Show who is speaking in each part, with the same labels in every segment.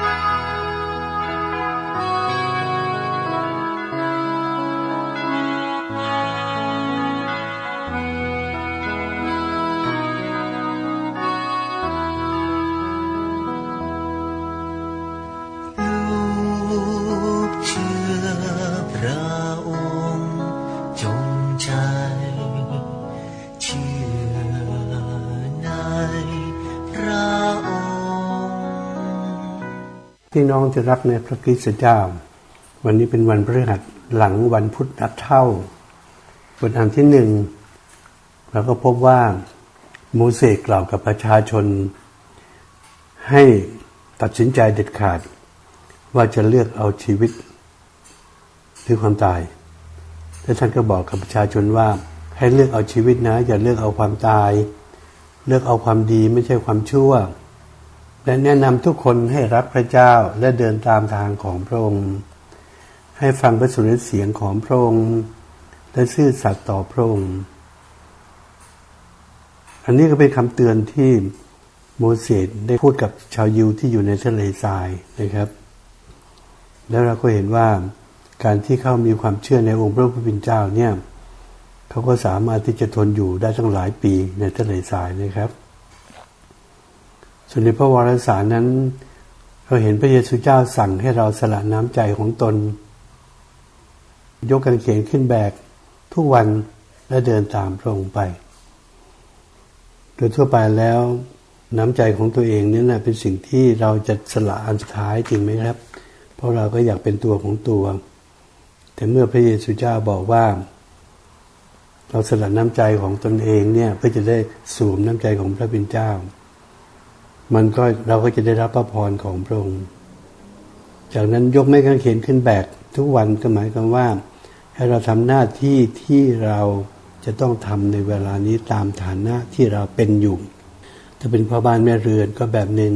Speaker 1: Bye. พี่น้องที่รักในพระคริสต์เจ้า วันนี้เป็นวันพฤหัสหลังวันพุธนัดเท่าบทอันที่หนึ่งเราก็พบว่าโมเสสกล่าวกับประชาชน ให้ตัดสินใจเด็ดขาด ว่าจะเลือกเอาชีวิต หรือความตายและท่านก็บอกกับประชาชนว่า ให้เลือกเอาชีวิตนะ อย่าเลือกเอาความตาย เลือกเอาความดีไม่ใช่ความชั่ว และแนะนำทุกคนให้รักพระเจ้าและเดินตามทางของพระองค์ ให้ฟังพระสุรเสียงของพระองค์ และซื่อสัตย์ต่อพระองค์ อันนี้ก็เป็นคำเตือนที่โมเสสได้พูดกับชาวยิวที่อยู่ในทะเลทรายนะครับ แล้วเราก็เห็นว่าการที่เขามีความเชื่อในองค์พระผู้เป็นเจ้าเนี่ยเขาก็สามารถที่จะทนอยู่ได้ตั้งหลายปีในทะเลทรายนะครับ ส่วนในพระวรสารนั้น เราเห็นพระเยซูเจ้าสั่งให้เราสละน้ำใจของตน ยกกางเขนขึ้นแบก ทุกวันและเดินตามพระองค์ไป โดยทั่วไปแล้วน้ำใจของตัวเองนี่แหละเป็นสิ่งที่เราจะสละอันสุดท้ายจริงไหมครับ เพราะเราก็อยากเป็นตัวของตัว แต่เมื่อพระเยซูเจ้าบอกว่า เราสละน้ำใจของตนเองเนี่ยเพื่อจะได้สวมน้ำใจของพระบิดเจ้า มันก็เราก็จะได้รับพระพรของพระองค์ จากนั้นยกไม้กางเขนขึ้นแบกทุกวันก็หมายความว่า ให้เราทำหน้าที่ที่เราจะต้องทำในเวลานี้ตามฐานะที่เราเป็นอยู่ ถ้าเป็นพ่อบ้านแม่เรือนก็แบบหนึ่ง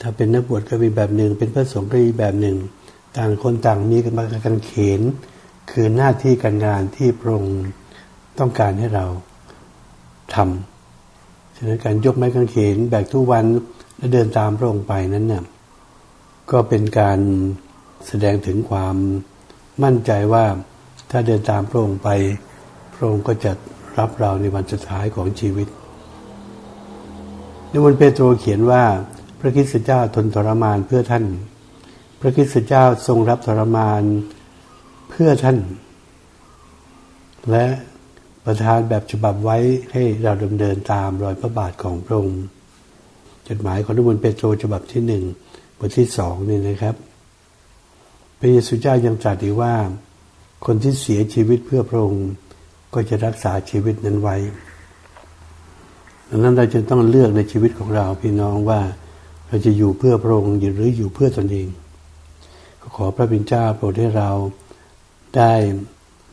Speaker 1: ถ้าเป็นนักบวชก็มีแบบหนึ่ง เป็นพระสงฆ์ก็มีแบบหนึ่ง ต่างคนต่างมีกันมากันเขน คือหน้าที่การงานที่พระองค์ต้องการให้เราทำฉะนั้นการยกไม้กางเขนแบกทุกวัน และเดินตามพระองค์ไปนั้นเนี่ยก็เป็นการแสดงถึงความมั่นใจว่าถ้าเดินตามพระองค์ไป พระองค์ก็จะรับเราในวันสุดท้ายของชีวิตในวันเปโตรเขียนว่า พระคริสต์เจ้าทนทรมานเพื่อท่าน พระคริสต์เจ้าทรงรับทรมานเพื่อท่าน และประทานแบบฉบับไว้ให้เราดำเนินตามรอยพระบาทของพระองค์ จดหมายของนิมนเปโตรฉบับที่หนึ่งบทที่สองนี่นะครับ พระเยซูเจ้ายังตรัสอีกว่า คนที่เสียชีวิตเพื่อพระองค์ก็จะรักษาชีวิตนั้นไว้ดังนั้นเราจะต้องเลือกในชีวิตของเราพี่น้องว่าเราจะอยู่เพื่อพระองค์หรืออยู่เพื่อตนเองขอพระบิดเจ้าโปรดให้เราได้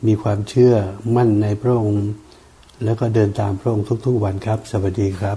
Speaker 1: มีความเชื่อมั่นในพระองค์ แล้วก็เดินตามพระองค์ทุกๆวันครับ สวัสดีครับ